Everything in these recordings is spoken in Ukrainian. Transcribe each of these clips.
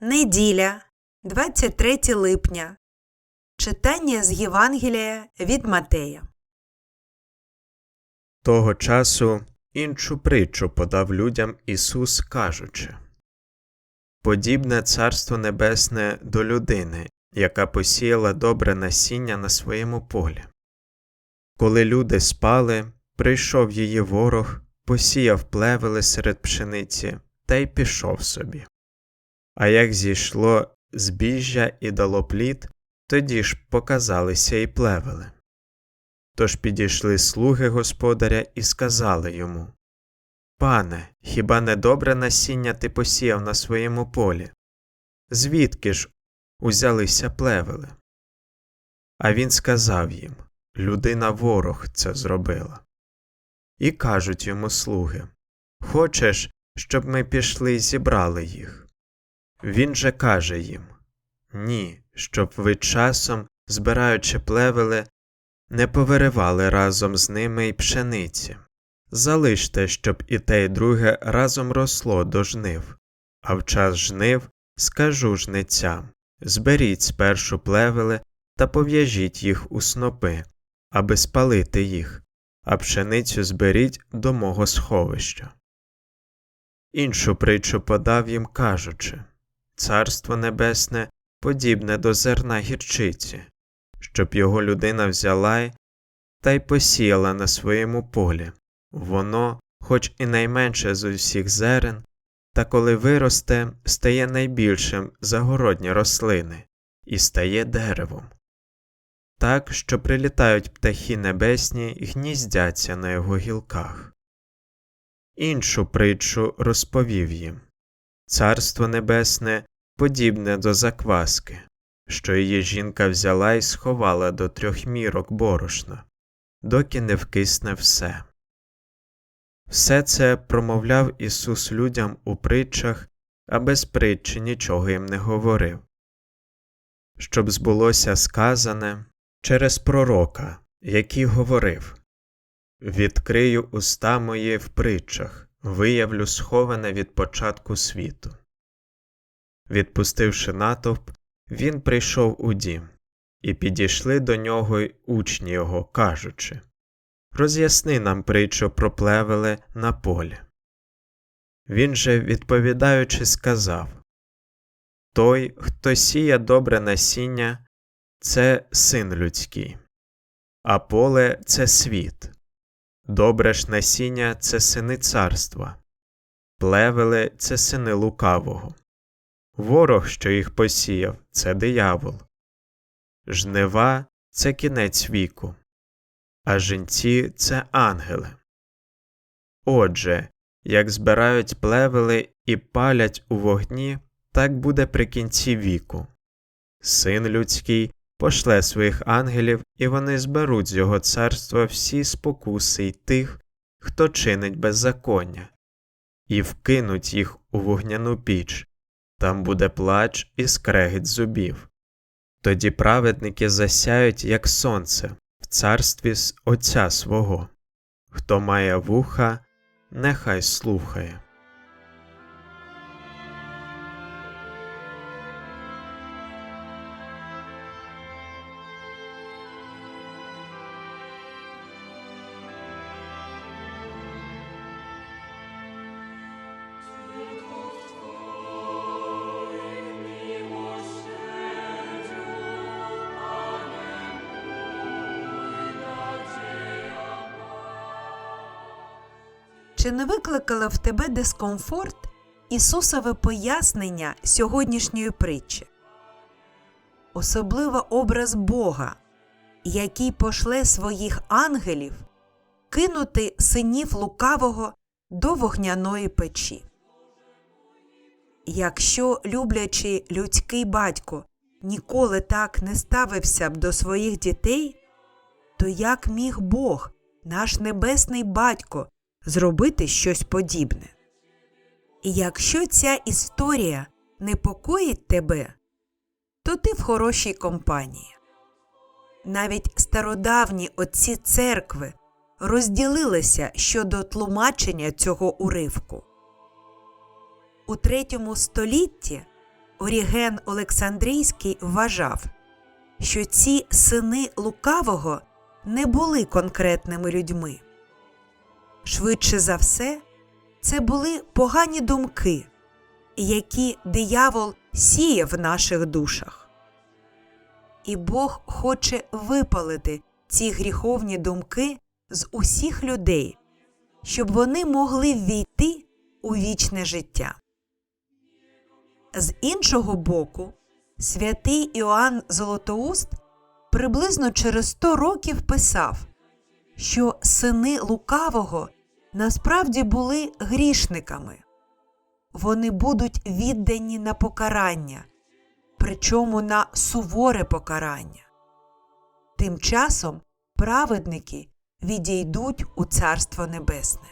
Неділя, 23 липня. Читання з Євангелія від Матея. Того часу іншу притчу подав людям Ісус, кажучи Подібне Царство Небесне до людини, яка посіяла добре насіння на своєму полі. Коли люди спали, прийшов її ворог, посіяв плевели серед пшениці та й пішов собі. А як зійшло збіжжя і дало плід, тоді ж показалися і плевели. Тож підійшли слуги господаря і сказали йому Пане, хіба не добре насіння ти посіяв на своєму полі? Звідки ж узялися плевели? А він сказав їм Людина ворог це зробила. І кажуть йому слуги Хочеш, щоб ми пішли і зібрали їх? Він же каже їм Ні, щоб ви часом, збираючи плевели, не повиривали разом з ними й пшениці. Залиште, щоб і те, й друге разом росло до жнив, а в час жнив скажу жницям зберіть спершу плевели та пов'яжіть їх у снопи, аби спалити їх, а пшеницю зберіть до мого сховища. Іншу притчу подав їм, кажучи Царство Небесне подібне до зерна гірчиці, щоб його людина взяла та й посіяла на своєму полі. Воно, хоч і найменше з усіх зерен, та коли виросте, стає найбільшим за городні рослини і стає деревом. Так, що прилітають птахи небесні і гніздяться на його гілках. Іншу притчу розповів їм Царство Небесне подібне до закваски, що її жінка взяла і сховала до трьох мірок борошна, доки не вкисне все. Все це промовляв Ісус людям у притчах, а без притчі нічого їм не говорив. Щоб збулося сказане через пророка, який говорив Відкрию уста мої в притчах, виявлю сховане від початку світу. Відпустивши натовп, він прийшов у дім, і підійшли до нього й учні його, кажучи Роз'ясни нам притчу про плевели на полі. Він же, відповідаючи, сказав Той, хто сіє добре насіння, це син людський, а поле це світ. Добре ж насіння це сини царства, плевели це сини лукавого. Ворог, що їх посіяв, це диявол. Жнива це кінець віку, а жінці це ангели. Отже, як збирають плевели і палять у вогні, так буде при кінці віку. Син людський пошле своїх ангелів, і вони зберуть з його царства всі спокуси й тих, хто чинить беззаконня, і вкинуть їх у вогняну піч. Там буде плач і скрегіт зубів. Тоді праведники засяють, як сонце, в царстві з Отця свого. Хто має вуха, нехай слухає. Чи не викликало в тебе дискомфорт Ісусове пояснення сьогоднішньої притчі? Особливо образ Бога, який пошле своїх ангелів кинути синів лукавого до вогняної печі. Якщо люблячий людський батько ніколи так не ставився б до своїх дітей, то як міг Бог, наш небесний батько, зробити щось подібне? І якщо ця історія непокоїть тебе, то ти в хорошій компанії. Навіть стародавні отці церкви розділилися щодо тлумачення цього уривку. У третьому столітті Оріген Олександрійський вважав, що ці сини лукавого не були конкретними людьми. Швидше за все, це були погані думки, які диявол сіє в наших душах. І Бог хоче випалити ці гріховні думки з усіх людей, щоб вони могли ввійти у вічне життя. З іншого боку, святий Іоанн Золотоуст приблизно через 100 років писав, що сини лукавого насправді були грішниками. Вони будуть віддані на покарання, причому на суворе покарання. Тим часом праведники відійдуть у Царство Небесне.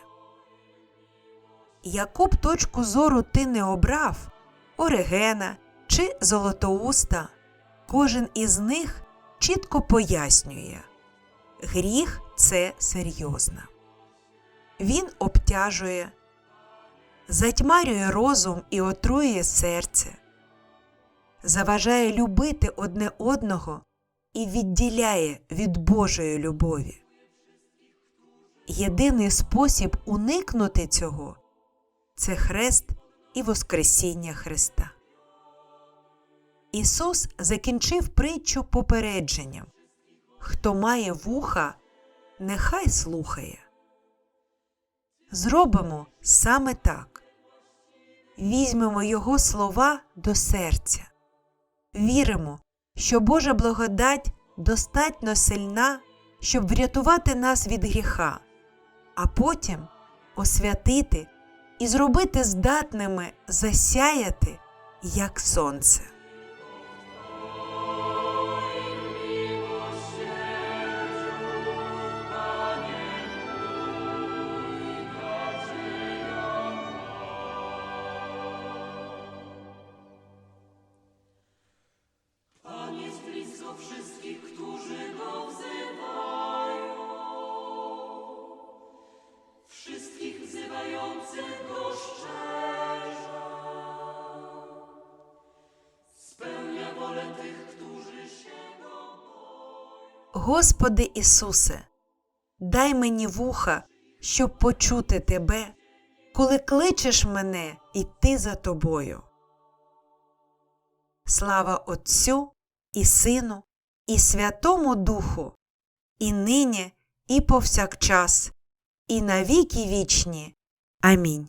Яку б точку зору ти не обрав, Орегена чи Золотоуста, кожен із них чітко пояснює гріх це серйозно. Він обтяжує, затьмарює розум і отруює серце, заважає любити одне одного і відділяє від Божої любові. Єдиний спосіб уникнути цього це хрест і Воскресіння Христа. Ісус закінчив притчу попередженням Хто має вуха, нехай слухає. Зробимо саме так. Візьмемо Його слова до серця, віримо, що Божа благодать достатньо сильна, щоб врятувати нас від гріха, а потім освятити і зробити здатними засяяти, як сонце. Господи Ісусе, дай мені вуха, щоб почути Тебе, коли кличеш мене йти за Тобою. Слава Отцю і Сину, і Святому Духу, і нині, і повсякчас, і на віки вічні. Амінь.